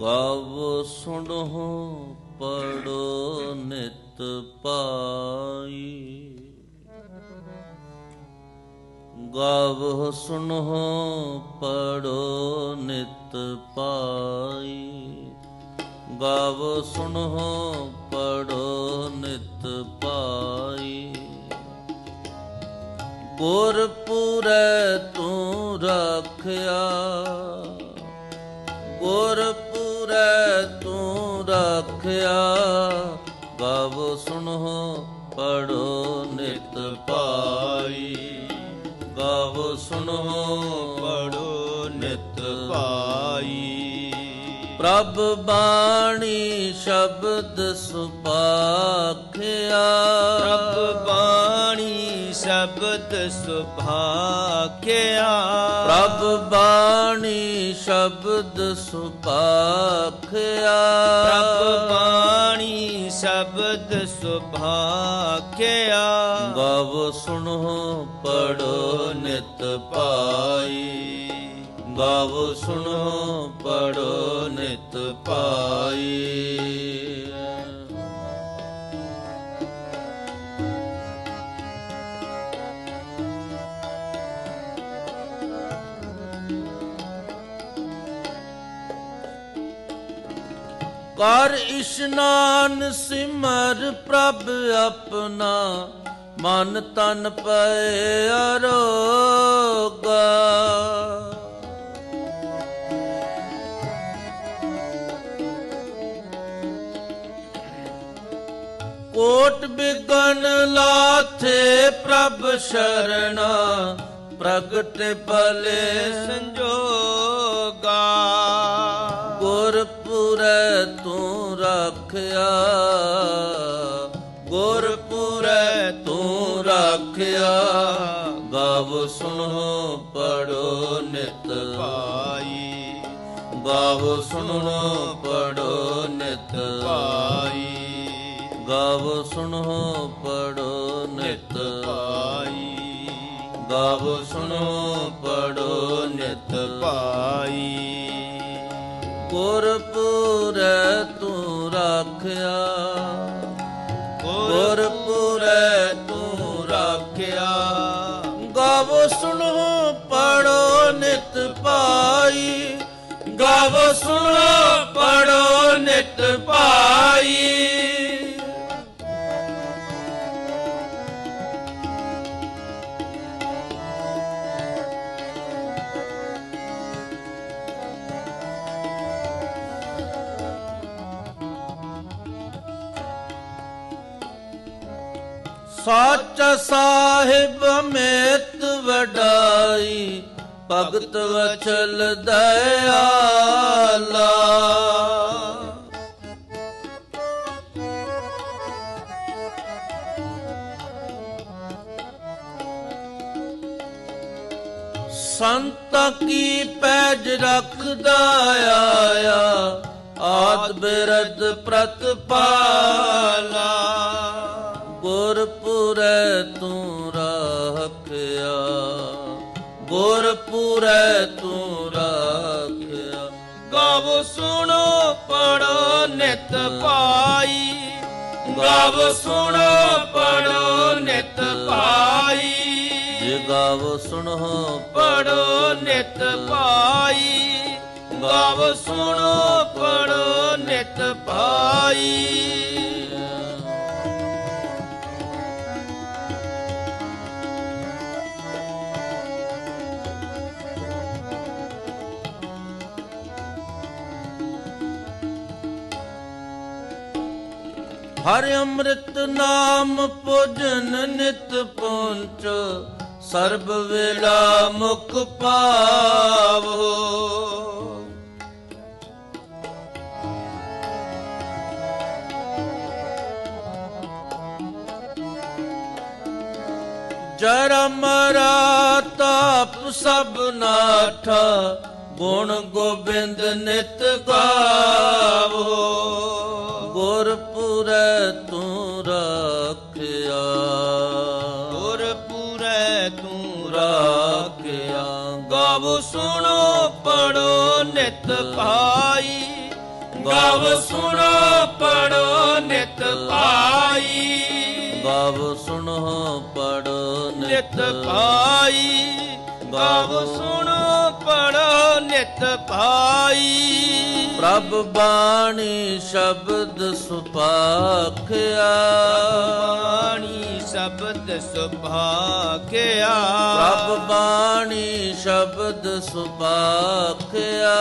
ਗਾਵ ਸੁਣੋ ਪੜੋ ਨਿਤ ਪਾਈ। ਗਾਵ ਸੁਣੋ ਪੜੋ ਨਿਤ ਪਾਈ। ਗਾਵ ਸੁਣੋ ਪੜੋ ਨਿਤ ਪਾਈ। ਗੁਰਪੁਰੈ ਤੂੰ ਰੱਖਿਆ। ਗਾਵ ਸੁਣੋ ਪੜੋ ਨਿਤ ਪਾਈ। ਗਾਵ ਸੁਣੋ ਪ੍ਰਭ ਬਾਣੀ ਸ਼ਬਦ ਸੁਪਾਖਿਆ ਪ੍ਰਭ ਬਾਣੀ ਸ਼ਬਦ ਸੁਭਾਖਿਆ। ਪ੍ਰਭ ਬਾਣੀ ਸ਼ਬਦ ਸੁਪਾਖਿਆ ਪ੍ਰਭ ਬਾਣੀ ਸ਼ਬਦ ਸੁਭਾਖਿਆ। ਗਾਵ ਸੁਣੋ ਪੜੋ ਨਿਤ ਪਾਈ। ਗਾਵ ਸੁਣੋ ਪੜੋ ਨਿਤ ਪਾਈ। ਕਰ ਇਸ਼ਨਾਨ ਸਿਮਰ ਪ੍ਰਭ ਆਪਣਾ ਮਨ ਤਨ ਪਏ ਅਰੋਗਾ। ਬਿਗਨ ਲਾਥੇ ਪ੍ਰਭ ਸ਼ਰਣਾ, ਪ੍ਰਗਟ ਭਲੇ ਸੰਜੋਗਾ। ਗੁਰਪੁਰ ਤੂੰ ਰੱਖਿਆ, ਗੁਰਪੁਰ ਤੂੰ ਰੱਖਿਆ। ਗਾਵ ਸੁਣੋ ਪੜੋ ਨਿਤ ਪਾਈ ਗਾਵ ਸੁਣੋ ਪੜੋ ਨਿਤ ਪਾਈ ਗਾਵ ਸੁਣੋ ਪਾਈ। ਗੁਰਪੁਰੈ ਤੂੰ ਰੱਖਿਆ। ਗੁਰਪੁਰੈ ਤੂੰ ਰੱਖਿਆ। ਗਾਵੋ ਸੁਣੋ ਪੜੋ ਨਿਤ ਪਾਈ। ਗਾਵੋ ਸੁਣੋ ਪੜੋ ਨਿਤ ਪਾਈ। ਸੱਚ ਸਾਹਿਬ ਮੇਤ ਵਡਾਈ, ਭਗਤ ਵਚਲ ਦਇਆਲਾ। ਸੰਤ ਕੀ ਪੈਜ ਰੱਖਦਾ ਆਇਆ, ਆਦ ਬਿਰਦ ਪ੍ਰਤਪਾਲਾ। ਗੁਰਪੁਰੈ ਤੂੰ ਰੱਖਿਆ, ਗੁਰਪੁਰੈ ਤੂੰ ਰੱਖਿਆ। ਗਾਵ ਸੁਣੋ ਪੜੋ ਨਿਤ ਪਾਈ, ਗਾਵ ਸੁਣੋ ਪੜੋ ਨਿਤ ਪਾਈ। ਜੇ ਗਾਵ ਸੁਣੋ ਪੜੋ ਨਿਤ ਪਾਈ, ਗਾਵ ਸੁਣੋ ਪੜੋ ਨਿਤ ਪਾਈ। ਹਰ ਅੰਮ੍ਰਿਤ ਨਾਮ ਭੋਜਨ ਨਿਤ ਪਹੁੰਚ, ਸਰਬ ਵੇਲਾ ਮੁਖ ਪਾਵੋ ਜਰਮ ਰਾਤਾਪ ਸਭ ਨਾਠਾ, ਗੁਣ ਗੋਬਿੰਦ ਨਿਤ ਗਾਵੋ। ਗੁਰਪੁਰੈ ਤੂੰ ਰੱਖਿਆ। ਗੁਰਪੁਰੈ ਤੂੰ ਰਾਖਿਆ। ਗਾਵੋ ਸੁਣੋ ਪੜੋ ਨਿਤ ਪਾਈ ਗਾਵ ਸੁਣੋ ਪੜੋ ਨਿਤ ਪਾਈ ਗਾਵ ਸੁਣੋ ਪੜੋ ਨਿਤ ਪਾਈ ਗਾਵ ਸੁਣੋ ਪੜੋ ਨਿਤ ਪਾਈ। ਪ੍ਰਭ ਬਾਣੀ ਸ਼ਬਦ ਸੁਪਾਖਿਆ ਬਾਣੀ ਸ਼ਬਦ ਸੁਭਾਗਿਆ ਪ੍ਰਭ ਬਾਣੀ ਸ਼ਬਦ ਸੁਪਾਖਿਆ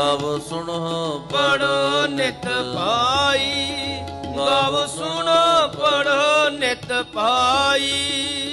ਗਾਵ ਸੁਣੋ ਪੜੋ ਨਿਤ ਪਾਈ ਗਾਵ ਸੁਣੋ ਪੜੋ ਨਿਤ ਪਾਈ